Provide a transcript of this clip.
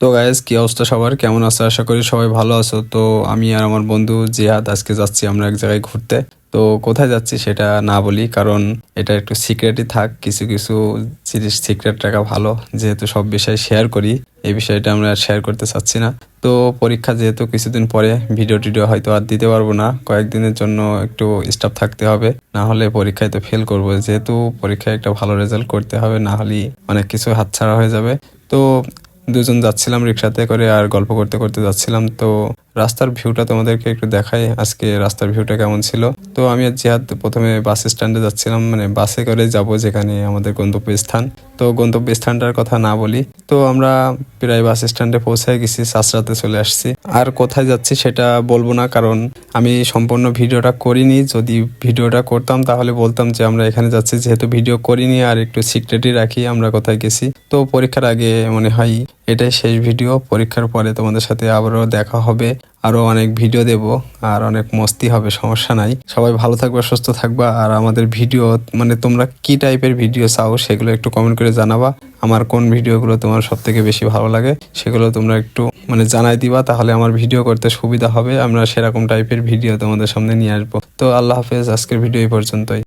তো গায়েস কি অবস্থা সবার? কেমন আছো? আশা করি সবাই ভালো আছো। তো আমি আর আমার বন্ধু জিহাদ আজকে যাচ্ছি আমরা এক জায়গায় ঘুরতে। তো কোথায় যাচ্ছি সেটা না বলি, কারণ এটা একটু সিক্রেটই থাক। কিছু কিছু জিনিস সিক্রেট রাখা ভালো। যেহেতু সব বিষয় শেয়ার করি, এই বিষয়টা আমরা শেয়ার করতে চাচ্ছি না। তো পরীক্ষা যেহেতু কিছুদিন পরে ভিডিও টিডিও হয়তো আর দিতে পারব না। কয়েকদিনের জন্য একটু স্টাফ থাকতে হবে। না হলে পরীক্ষায় তো ফেল করব। যেহেতু পরীক্ষায় একটা ভালো রেজাল্ট করতে হবে, না হলে অনেক কিছু হাতছাড়া হয়ে যাবে। তো দুজন যাচ্ছিলাম রিক্সাতে করে আর গল্প করতে করতে যাচ্ছিলাম। তো রাস্তার ভিউটা তোমাদেরকে একটু দেখাই, আজকে রাস্তার ভিউটা কেমন ছিল। তো আমি আর জিহাদ প্রথমে বাস স্ট্যান্ডে যাচ্ছিলাম মানে বাসে করে যাব যেখানে আমাদের গন্তব্য স্থান তো গন্তব্য স্থানটার কথা না বলি তো আমরা প্রায় বাস স্ট্যান্ডে পৌঁছে গেছি, সাসরাতে চলে আসছি। আর কোথায় যাচ্ছি সেটা বলব না, কারণ আমি সম্পূর্ণ ভিডিওটা করিনি। যদি ভিডিওটা করতাম তাহলে বলতাম যে আমরা এখানে যাচ্ছি, যেহেতু ভিডিও করিনি আর একটু সিক্রেটই রাখি আমরা কোথায় গেছি। তো পরীক্ষার আগে মনে হয় এটাই শেষ ভিডিও, পরীক্ষার পরে তোমাদের সাথে আবারও দেখা হবে, আরও অনেক ভিডিও দেব, আর অনেক মস্তি হবে, সমস্যা নাই। সবাই ভালো থাকবা, সুস্থ থাকবা, আর আমাদের ভিডিও মানে তোমরা কি টাইপের ভিডিও চাও সেগুলো একটু কমেন্ট করে জানাবা। আমার কোন ভিডিওগুলো তোমার সব থেকে বেশি ভালো লাগে সেগুলো তোমরা একটু মানে জানাই দিবা, তাহলে আমার ভিডিও করতে সুবিধা হবে। আমরা সেরকম টাইপের ভিডিও তোমাদের সামনে নিয়ে আসব। তো আল্লাহ হাফেজ, আজকের ভিডিও এই পর্যন্তই।